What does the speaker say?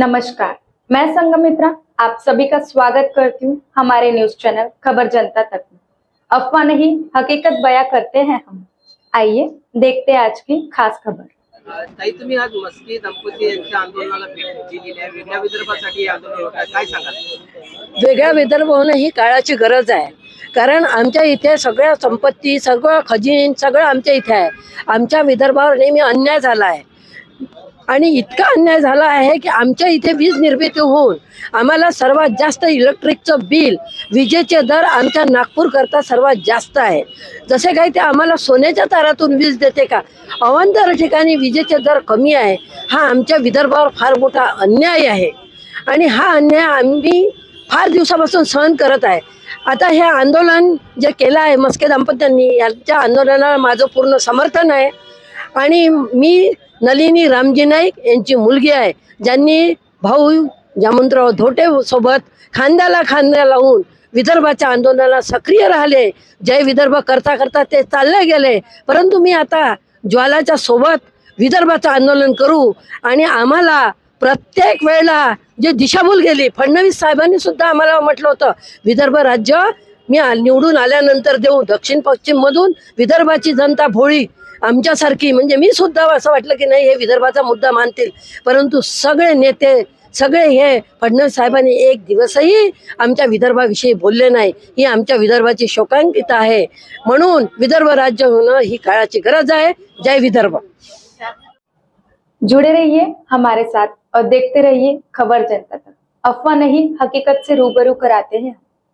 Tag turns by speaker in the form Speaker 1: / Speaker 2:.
Speaker 1: नमस्कार मैं संगमित्रा आप सभी का स्वागत करती हूँ हमारे न्यूज़ चैनल खबर जनता तक में। अफवाह नहीं हकीकत बयां करते हैं हम। आइए देखते हैं आज की खास खबर।
Speaker 2: ताई तुम्ही आज मस्की दंपती यांच्या आंदोलनाला भेट दिलेली आहे. वेगळ्या विदर्भासाठी आंदोलन होत आहे काय सांगाल?
Speaker 3: वेगळा विदर्भ होणं ही काळाची गरज आहे. कारण आमच्या इथे सगळ्या संपत्ती सगळं खजीन सगळं आमच्या इथे आहे. आमच्या विदर्भावर नेहमी अन्याय झाला आहे. आणि इतका अन्याय झाला आहे की आमच्या इथे वीज निर्मिती होऊन आम्हाला सर्वात जास्त इलेक्ट्रिकचं बिल विजेचे दर आमच्या नागपूरकरता सर्वात जास्त आहे. जसे काही ते आम्हाला सोन्याच्या तारातून वीज देते का? अवंतर ठिकाणी विजेचे दर कमी आहे. हा आमच्या विदर्भावर फार मोठा अन्याय आहे. आणि हा अन्याय आम्ही फार दिवसापासून सहन करत आहे. आता हे आंदोलन जे केलं आहे मस्के दाम्पत्यांनी यांच्या आंदोलनाला माझं पूर्ण समर्थन आहे. आणि मी नलिनी रामजी नाईक यांची मुलगी आहे. ज्यांनी भाऊ जामंतराव धोटे सोबत खांद्याला खांद्या लावून विदर्भाच्या आंदोलनाला सक्रिय राहिले. जय विदर्भ करता करता ते चालले गेले. परंतु मी आता ज्वालाच्या सोबत विदर्भाचं आंदोलन करू आणि आम्हाला प्रत्येक वेळेला जे दिशाभूल गेली फडणवीस साहेबांनी सुद्धा आम्हाला म्हटलं होतं विदर्भ राज्य मी निवडून आल्यानंतर देऊ. दक्षिण पश्चिम मधून विदर्भाची जनता भोळी आमच्यासारखी. म्हणजे मी सुद्धा असं वाटलं की नाही हे विदर्भाचा मुद्दा मानतील. परंतु सगळे नेते सगळे हे फडणवीस साहेबांनी एक दिवसही आमच्या विदर्भाविषयी बोलले नाही. ही आमच्या विदर्भाची शोकांकित आहे. म्हणून विदर्भ राज्य होणं ही काळाची गरज आहे. जय विदर्भ.
Speaker 1: जुड़े रहिए हमारे साथ और देखते रहिए खबर जनता तक अफवाह नहीं हकीकत से रूबरू कराते हैं